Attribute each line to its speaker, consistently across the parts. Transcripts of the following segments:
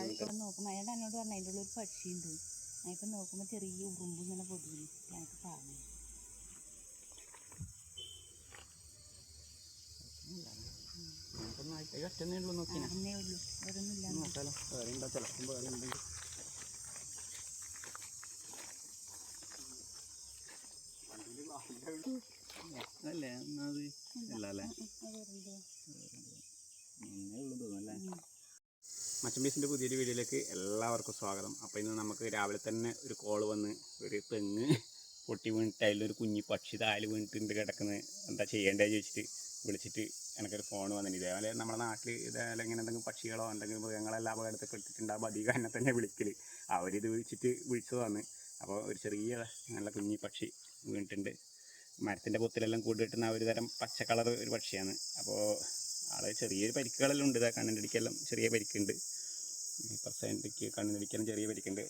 Speaker 1: അതിപ്പോ നോക്കുമ്പോൾ അയാൾ എന്നോട് പറഞ്ഞു അതിന്റെ ഉള്ളിൽ ഒരു പക്ഷിയുണ്ട്. അതിപ്പോൾ നോക്കുമ്പോൾ ചെറിയ ഉറുമ്പ് ഇങ്ങനെ പൊതിഞ്ഞു ഞങ്ങൾക്ക് പറഞ്ഞു
Speaker 2: ഒറ്റന്നേ ഉള്ളൂ നോക്കിനാ നോക്കാലോ. വേറെ ഉണ്ടോ ചിലപ്പം വേറെ ഉണ്ടെങ്കിൽ അല്ലേ? എന്നാ അത് ഇല്ല അല്ലേ ഇന്നേ ഉള്ളൂ തോന്നുന്നല്ലേ മച്ചമ്പീസിന്റെ പുതിയൊരു വീഡിയോയിലേക്ക് എല്ലാവർക്കും സ്വാഗതം. അപ്പോൾ ഇന്ന് നമുക്ക് രാവിലെ തന്നെ ഒരു കോൾ വന്ന് ഒരു തെങ്ങ് പൊട്ടി വീണിട്ട് അതിലൊരു കുഞ്ഞി പക്ഷി താൽ വീണിട്ടുണ്ട് കിടക്കുന്നത്. എന്താ ചെയ്യേണ്ടത് ചോദിച്ചിട്ട് വിളിച്ചിട്ട് എനിക്കൊരു ഫോൺ വന്നിട്ട് ഇതേപോലെ നമ്മുടെ നാട്ടിൽ ഇതേപോലെ ഇങ്ങനെ എന്തെങ്കിലും പക്ഷികളോ എന്തെങ്കിലും മൃഗങ്ങളെല്ലാം അപകടത്തിൽപ്പെട്ടിട്ടുണ്ടാകും അധികം എന്നെ തന്നെ വിളിക്കൽ അവരിത് വിളിച്ചിട്ട് വിളിച്ചതാണ്. അപ്പോൾ ഒരു ചെറിയ നല്ല കുഞ്ഞി പക്ഷി വീണിട്ടുണ്ട്. മരത്തിന്റെ പൊത്തിലെല്ലാം കൂടി കിട്ടുന്ന ഒരു തരം പച്ച കളർ ഒരു പക്ഷിയാണ്. അപ്പോൾ ആൾ ചെറിയൊരു പരിക്കുകളെല്ലാം ഉണ്ട്. കണ്ണിന്റെ ചെറിയ പരിക്കുണ്ട്. പെർസെന്റിക്ക് കണ്ണിരിക്കാൻ ചെറിയ പരിക്കുണ്ട്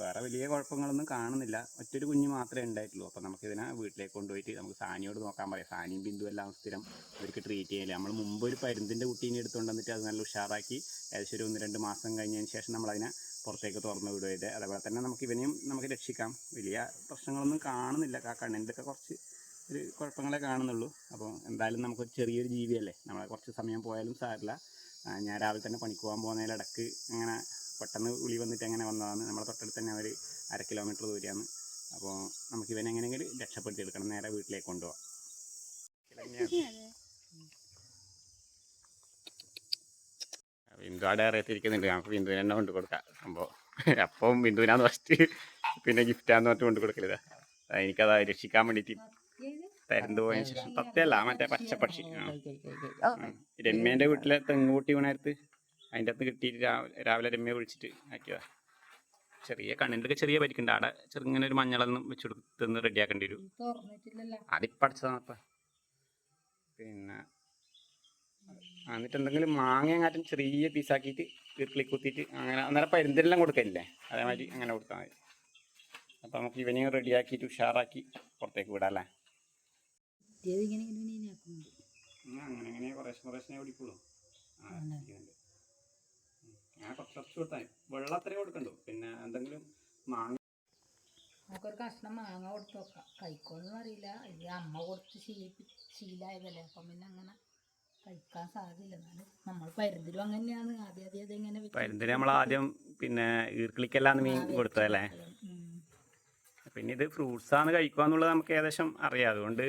Speaker 2: വേറെ വലിയ കുഴപ്പങ്ങളൊന്നും കാണുന്നില്ല. ഒറ്റൊരു കുഞ്ഞ് മാത്രമേ ഉണ്ടായിട്ടുള്ളൂ. അപ്പോൾ നമുക്കിതിനെ വീട്ടിലേക്ക് കൊണ്ടുപോയിട്ട് നമുക്ക് സാനിയോട് നോക്കാൻ പറയാം. സാനിയും ബിന്ദു എല്ലാം സ്ഥിരം അവർക്ക് ട്രീറ്റ് ചെയ്യില്ല നമ്മൾ മുമ്പ് ഒരു പരുന്തിന്റെ കുട്ടീനെ എടുത്തുകൊണ്ട് വന്നിട്ട് അത് നല്ല ഉഷാറാക്കി ഏകദേശം ഒരു ഒന്ന് രണ്ട് മാസം കഴിഞ്ഞതിന് ശേഷം നമ്മളതിനെ പുറത്തേക്ക് തുറന്നു വിടുക അതേപോലെ തന്നെ നമുക്ക് ഇവനെയും നമുക്ക് രക്ഷിക്കാം. വലിയ പ്രശ്നങ്ങളൊന്നും കാണുന്നില്ല. ആ കണ്ണിന്റെയൊക്കെ കുറച്ച് ഒരു കുഴപ്പങ്ങളെ കാണുന്നുള്ളൂ. അപ്പോൾ എന്തായാലും നമുക്കൊരു ചെറിയൊരു ജീവിയല്ലേ? നമ്മളെ കുറച്ച് സമയം പോയാലും സാരില്ല. ഞാൻ രാവിലെ തന്നെ പണിക്ക് പോകാൻ പോകുന്നതിലിടക്ക് അങ്ങനെ പെട്ടെന്ന് വിളി വന്നിട്ട് അങ്ങനെ വന്നതാണ് നമ്മളെ തൊട്ടടുത്ത് തന്നെ ഒരു അര കിലോമീറ്റർ ദൂരെയാണ്. അപ്പോൾ നമുക്ക് ഇവനെ എങ്ങനെയെങ്കിലും രക്ഷപ്പെടുത്തി എടുക്കണം. നേരെ വീട്ടിലേക്ക് കൊണ്ടുപോകാം ബിന്ദു അവിടെ അറിയത്തിരിക്കുന്നുണ്ട്. നമുക്ക് ബിന്ദുവിനെ തന്നെ കൊണ്ടു കൊടുക്കാം. സംഭവം. അപ്പം ബിന്ദുവിനാന്ന് ഫസ്റ്റ് പിന്നെ ഗിഫ്റ്റാന്ന് പറഞ്ഞിട്ട് കൊണ്ടു കൊടുക്കരുത് എനിക്കത് രക്ഷിക്കാൻ വേണ്ടിയിട്ട് തരുന്നു പോയതിന് ശേഷം. തത്തയല്ല മറ്റേ പച്ചപ്പക്ഷി. രമ്യേന്റെ വീട്ടിലെ തെങ്ങ് കൂട്ടി വീണായിരത്ത്. അതിന്റെ അകത്ത് കിട്ടിയിട്ട് രാവിലെ രാവിലെ രമ്യ വിളിച്ചിട്ട് ആക്കിയതാ. ചെറിയ കണ്ണിന്റെ ചെറിയ പരിക്കുണ്ട്. അവിടെ ചെറുങ്ങനെ ഒരു മഞ്ഞളൊന്നും വെച്ച് കൊടുത്തൊന്ന് റെഡിയാക്കേണ്ടി വരും.
Speaker 1: തുറന്നിട്ടില്ലല്ലോ.
Speaker 2: അതിപ്പോൾ പിന്നെ എന്നിട്ട് എന്തെങ്കിലും മാങ്ങയെങ്ങാട്ടും ചെറിയ പീസാക്കിയിട്ട് വീട്ടിൽ കുത്തിയിട്ട് അങ്ങനെ അന്നേരം പരുന്തിനെല്ലാം കൊടുക്കലില്ലേ? അതേമാതിരി അങ്ങനെ കൊടുത്താൽ മതി. അപ്പം നമുക്ക് ഇവനെയും റെഡിയാക്കിയിട്ട് ഉഷാറാക്കി പുറത്തേക്ക് വിടാം അല്ലേ? അങ്ങനെ അങ്ങനെ കുറേശ്ശെ കുറേശ്ശെ ആ. ഉം. ഞാൻ കുറച്ച് കുറച്ച് കൊടുത്താൽ മതി. വെള്ളം അത്രയും കൊടുക്കണ്ടു? പിന്നെ എന്തെങ്കിലും മാങ്ങ
Speaker 1: നമുക്കൊരു കഷ്ണം മാങ്ങ കൊടുത്തു നോക്കാം. കഴിക്കുമെന്ന് അറിയില്ല. ഈ അമ്മ കൊടുത്ത് ശീലിപ്പി ശീലമായതല്ലേ അപ്പം പിന്നെ അങ്ങനെ കഴിക്കാൻ സാധ്യതയില്ല എന്നാലും നമ്മൾ പരുന്തിലും അങ്ങനെയാണ്. ആദ്യം ആദ്യം അതെങ്ങനെ എങ്ങനെ
Speaker 2: പരിന്തിരി നമ്മൾ ആദ്യം പിന്നെ ഈർക്കിളിക്കെല്ലാം മീൻ കൊടുത്തതല്ലേ. പിന്നെ ഇത് ഫ്രൂട്ട്സാണ് കഴിക്കുക എന്നുള്ളത് നമുക്ക് ഏകദേശം അറിയാം. അതുകൊണ്ട്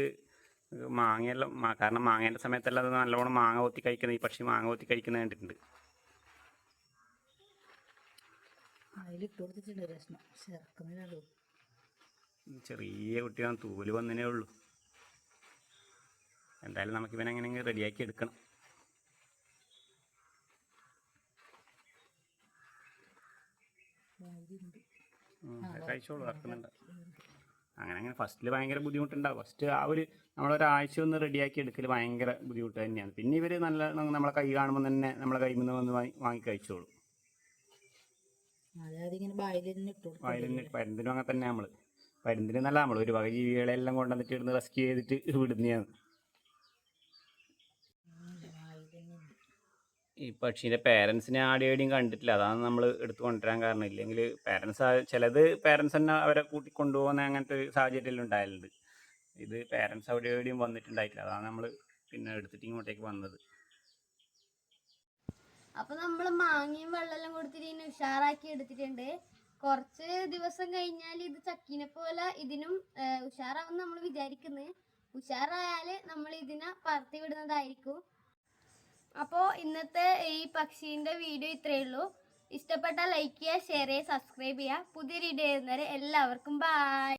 Speaker 2: മാങ്ങയെല്ലാം കാരണം മാങ്ങേന്റെ സമയത്തെല്ലാം അത് നല്ലോണം മാങ്ങ കൊത്തി കഴിക്കുന്ന ഈ പക്ഷി മാങ്ങ കൊത്തി കഴിക്കുന്നത് കണ്ടിട്ടുണ്ട്. ചെറിയ കുട്ടിയാണ് തൂൽ വന്നേ ഉള്ളൂ. എന്തായാലും നമുക്ക് ഇവനെ എങ്ങനെയെങ്കിലും റെഡിയാക്കി എടുക്കണം. കഴിച്ചോളൂ ഇറക്കുന്നുണ്ട്. അങ്ങനെ അങ്ങനെ ഫസ്റ്റിൽ ഭയങ്കര ബുദ്ധിമുട്ടുണ്ടാവും. ഫസ്റ്റ് ആ ഒരു നമ്മളൊരാഴ്ച ഒന്ന് റെഡിയാക്കി എടുക്കൽ ഭയങ്കര ബുദ്ധിമുട്ട് തന്നെയാണ്. പിന്നെ ഇവർ നല്ല നമ്മളെ കൈ കാണുമ്പോൾ തന്നെ നമ്മളെ കൈയിൽ നിന്ന് വന്ന് വാങ്ങി വാങ്ങി കഴിച്ചോളും. പരുന്തിനും അങ്ങനെ തന്നെ നമ്മൾ പരുന്തിന് നല്ല നമ്മൾ ഒരു വക ജീവികളെല്ലാം കൊണ്ടുവന്നിട്ട് ഇടുന്ന് റെസ്ക്യൂ ചെയ്തിട്ട് വിടുന്നതാണ്. ഈ പക്ഷീന്റെ പേരൻസിനെ ആടെയും കണ്ടിട്ടില്ല. അതാണ് നമ്മൾ എടുത്തു കൊണ്ടുവരാൻ കാരണം. ഇല്ലെങ്കിൽ പേരൻസ് ചിലത് പേരൻസ് തന്നെ അവരെ കൂട്ടി കൊണ്ടുപോകുന്ന അങ്ങനത്തെ ഒരു സാഹചര്യം ഉണ്ടായിട്ടുണ്ട് ഇത് പേരൻസ് അവിടെ എവിടെയും വന്നിട്ടുണ്ടായിട്ടില്ല. അതാണ് നമ്മൾ പിന്നെ എടുത്തിട്ട് ഇങ്ങോട്ടേക്ക് വന്നത്.
Speaker 3: അപ്പൊ നമ്മൾ മാങ്ങയും വെള്ളമെല്ലാം കൊടുത്തിട്ട് ഇതിനെ ഉഷാറാക്കി എടുത്തിട്ടുണ്ട്. കുറച്ച് ദിവസം കഴിഞ്ഞാൽ ഇത് ചക്കിനെ പോലെ ഇതിനും ഉഷാറാവും നമ്മൾ വിചാരിക്കുന്നത് ഉഷാറായാൽ നമ്മൾ ഇതിനെ പറത്തി വിടുന്നതായിരിക്കും. ഇന്നത്തെ ഈ പക്ഷീന്റെ വീഡിയോ ഇത്രയേ ഉള്ളൂ. ഇഷ്ടപ്പെട്ടാൽ ലൈക്ക് ചെയ്യുക ഷെയർ ചെയ്യുക സബ്സ്ക്രൈബ് ചെയ്യുക. പുതിയ വീഡിയോ വരുന്നവരെ എല്ലാവർക്കും ബൈ